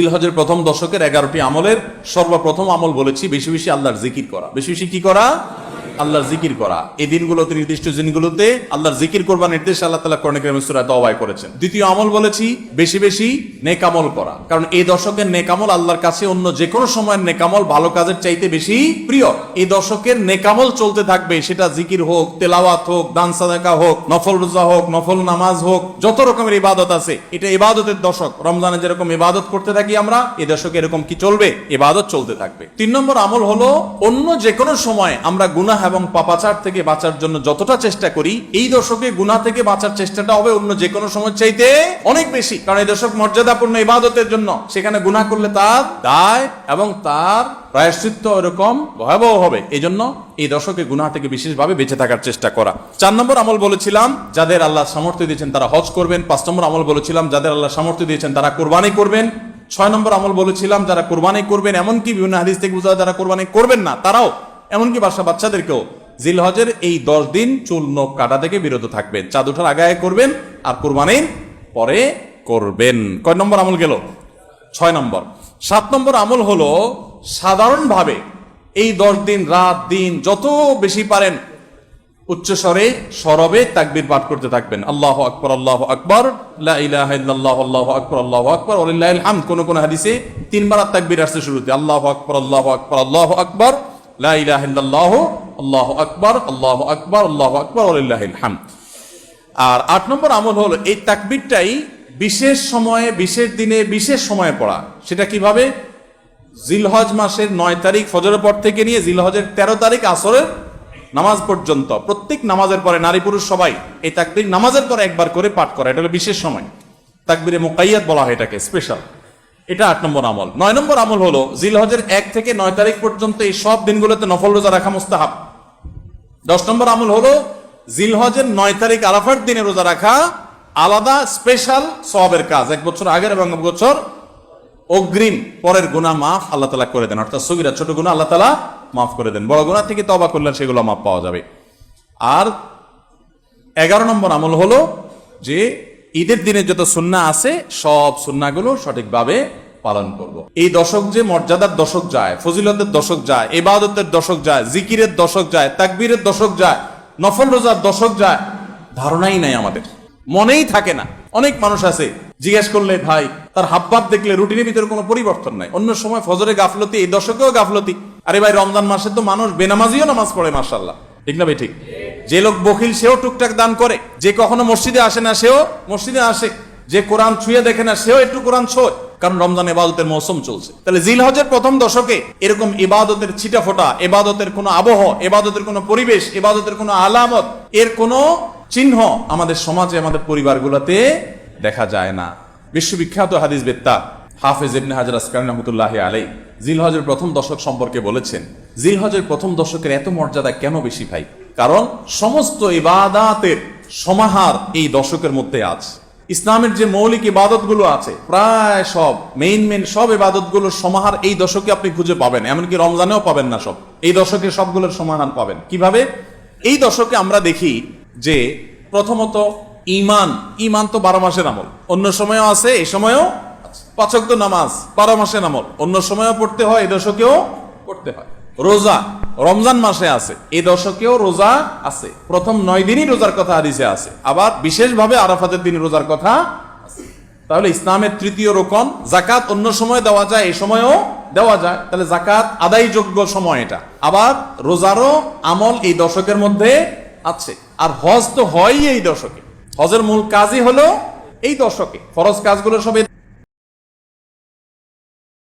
তিলহজের প্রথম দশকের এগারোটি আমলের সর্বপ্রথম আমল বলেছি, বেশি বেশি আল্লাহর জিকির করা। বেশি বেশি কি করা? আল্লাহর জিকির করা। এই দিনগুলোতে, নির্দিষ্ট দিনগুলোতে আল্লাহর জিকির করবার নির্দেশ আল্লাহ তালা কর্ণিক সুরাত অবায় করেছেন। দ্বিতীয় আমল বলেছি, বেশি বেশি নেকামল করা। কারণ এই দশকের নেকামল আল্লাহর কাছে অন্য যে কোনো সময়ের নেকামল ভালো কাজের চাইতে বেশি প্রিয়। এই দশকের নেকামল চলতে থাকবে, সেটা জিকির হোক, তেলাওয়াত হোক, দান সাদাকা হোক, নফল রোজা হোক, নফল নামাজ হোক, যত রকমের ইবাদত আছে, এটা ইবাদতের দশক। রমজানে যেরকম ইবাদত করতে থাকি আমরা এই দশকে এরকম কি চলবে? ইবাদত চলতে থাকবে। তিন নম্বর আমল হলো, অন্য যে কোনো সময় আমরা গুনাহ এবং পাপাচার থেকে বাঁচার জন্য যতটা চেষ্টা করি, এই দশকে গুনাহ থেকে বাঁচার চেষ্টাটা হবে অন্য যে কোনো সময় চাইতে অনেক বেশি। কারণ এই দশক মর্যাদাপূর্ণ ইবাদতের জন্য সেখানে গুনাহ করলে তার দায় এবং তার প্রায়শ্চিত্ত এরকম ভয়াবহ হবে। এই জন্য এই দশকে গুনাহ থেকে বিশেষভাবে বেঁচে থাকার চেষ্টা করা। চার নম্বর আমল বলেছিলাম, যাদের আল্লাহ সামর্থ্য দিয়েছেন তারা হজ করবেন। পাঁচ নম্বর আমল বলেছিলাম, যাদের আল্লাহ সামর্থ্য দিয়েছেন তারা কোরবানি করবেন। ছয় নম্বর আমল বলেছিলাম, যারা কোরবানি করবেন, এমনকি বিভিন্ন হাদিস থেকে বোঝা যারা কোরবানি করবেন না, তারাও এমনকি বাসা বাচ্চাদেরকেও জিলহজের এই দশ দিন চুল নখ কাটা থেকে বিরত থাকবেন চাঁদ ওঠার আগে আগে করবেন আর কোরবানির পরে করবেন। কয় নম্বর আমল গেল? ছয় নম্বর। সাত নম্বর আমল হলো সাধারণভাবে এই দশ দিন, রাত, দিন যত বেশি পারেন উচ্চস্বরে, সরবে তাকবির পাঠ করতে থাকবেন। আল্লাহ আকবর আল্লাহ আকবর আল্লাহ আকবর আল্লাহ আকবর, ওয়ালিল্লাহিল হামদ। কোন কোন হাদিসে তিনবার তাকবির তাকবীর আসছে শুরুতে, আল্লাহ আকবর আল্লাহ আকবর আল্লাহ আকবর। লা ইলাহা ইল্লাল্লাহ, আল্লাহ আকবর আল্লাহ আকবর আকবর ওয়ালিল্লাহিল হামদ আর আট নম্বর আমল হলো, এই তাকবীরটাই বিশেষ সময়ে, বিশেষ দিনে, বিশেষ সময়ে পড়া। সেটা কীভাবে? জিলহজ মাসের নয় তারিখ ফজরের পর থেকে নিয়ে জিলহজের তেরো তারিখ আসরের নামাজ পর্যন্ত, প্রত্যেক নামাজের পরে নারী পুরুষ সবাই এই তাকবীর নামাজের পরে একবার করে পাঠ করা, এটা হলো বিশেষ সময়। তাকবীরে মোকাইয়াত বলা হয় এটাকে স্পেশাল এটা আট নম্বর আমল। নয় নম্বর আমল হলো, জিলহজের এক থেকে নয় তারিখ পর্যন্ত এই সব দিনগুলোতে নফল রোজা রাখা মুস্তাহাব। দশ নম্বর আমল হলো, জিলহজের নয় তারিখ আরাফার দিনে রোজা রাখা আলাদা স্পেশাল সবের কাজ। এক বছর আগের এবং এক বছর অগ্রিম পরের গুণা মাফ আল্লাহ তালা করে দেন। অর্থাৎ সগিরা ছোট গুণা আল্লাহ তালা মাফ করে দেন। বড় গুণা থেকে তবা করলে সেগুলো মাফ পাওয়া যাবে। আর এগারো নম্বর আমল হলো যে ঈদের দিনে যত সুন্না আছে, সব সুন্নাগুলো সঠিকভাবে পালন করব। এই দশক যে মর্যাদার দশক যায়, ফজিলতের দশক যায় এবাদতের দশক যায়, জিকিরের দশক যায়, তাকবীরের দশক যায়, নফল রোজার দশক যায়, ধারণাই নাই আমাদের। মনেই থাকে না। অনেক মানুষ আছে, জিজ্ঞেস করলে, ভাই, তার হাবভাব দেখলে রুটিনের ভিতরে কোনো পরিবর্তন নাই। অন্য সময় ফজরে গাফলতি, এই দশকেও গাফলতি। আরে ভাই, রমজান মাসে তো মানুষ বেনামাজিও নামাজ পড়ে মার্শাল্লাহ ঠিক না ভাই, ঠিক? যে লোক বকিল সেও টুকটাক দান করে। যে কখনো মসজিদে আসে না, সেও মসজিদে আসে। যে কোরআন ছুঁয়ে দেখে না, সেও একটু কোরআন ছোয় কারণ রমজান ইবাদতের মৌসুম চলছে। তাহলে জিলহজের প্রথম দশকে এরকম ইবাদতের ছিটা ফোটা এবাদতের কোনো আবহ এবাদতের কোনো পরিবেশ এবাদতের কোনো আলামত, এর কোনো চিহ্ন আমাদের সমাজে, আমাদের পরিবারগুলোতে দেখা যায় না। বিশ্ববিখ্যাত হাদিস বেত্তা হাফেজ ইবনে হাজার আসকার রহমতুল্লাহ আলাই জিলহজের প্রথম দশক সম্পর্কে বলেছেন, জিলহজের প্রথম দশকের এত মর্যাদা কেন বেশি ভাই? কারণ সমস্ত ইবাদাতের সমাহার এই দশকের মধ্যে আছে। ইসলামের যে মৌলিক ইবাদতগুলো আছে, প্রায় সব মেইন মেইন সব ইবাদতগুলোর সমাহার এই দশকে আপনি খুঁজে পাবেন, এমনকি রমজানেও পাবেন না সব। এই দশকে সবগুলোর সমাধান পাবেন। কীভাবে? এই দশকে আমরা দেখি যে প্রথমত ইমান ইমান তো বারো মাসের আমল। অন্য সময়ও আছে, এই সময়ও পাচক তো নামাজ, বারো মাসের আমল। অন্য সময়ও পড়তে হয়, এই দশকেও পড়তে হয়। রোজা রমজান মাসে আছে এই দশকেও রোজা আছে। প্রথম নয় দিনই রোজার কথা হাদিসে আছে, আবার বিশেষভাবে আরাফাতের দিন রোজার কথা। তাহলে ইসলামের তৃতীয় রোকন জাকাত অন্য সময় দেওয়া যায় এই সময়ও দেওয়া যায়। তাহলে জাকাত আদায়যোগ্য সময় এটা। আবার রোজারও আমল এই দশকের মধ্যে আছে। আর হজ তো হয়ই এই দশকে। হজের মূল কাজই হলো এই দশকে। ফরজ কাজগুলো সব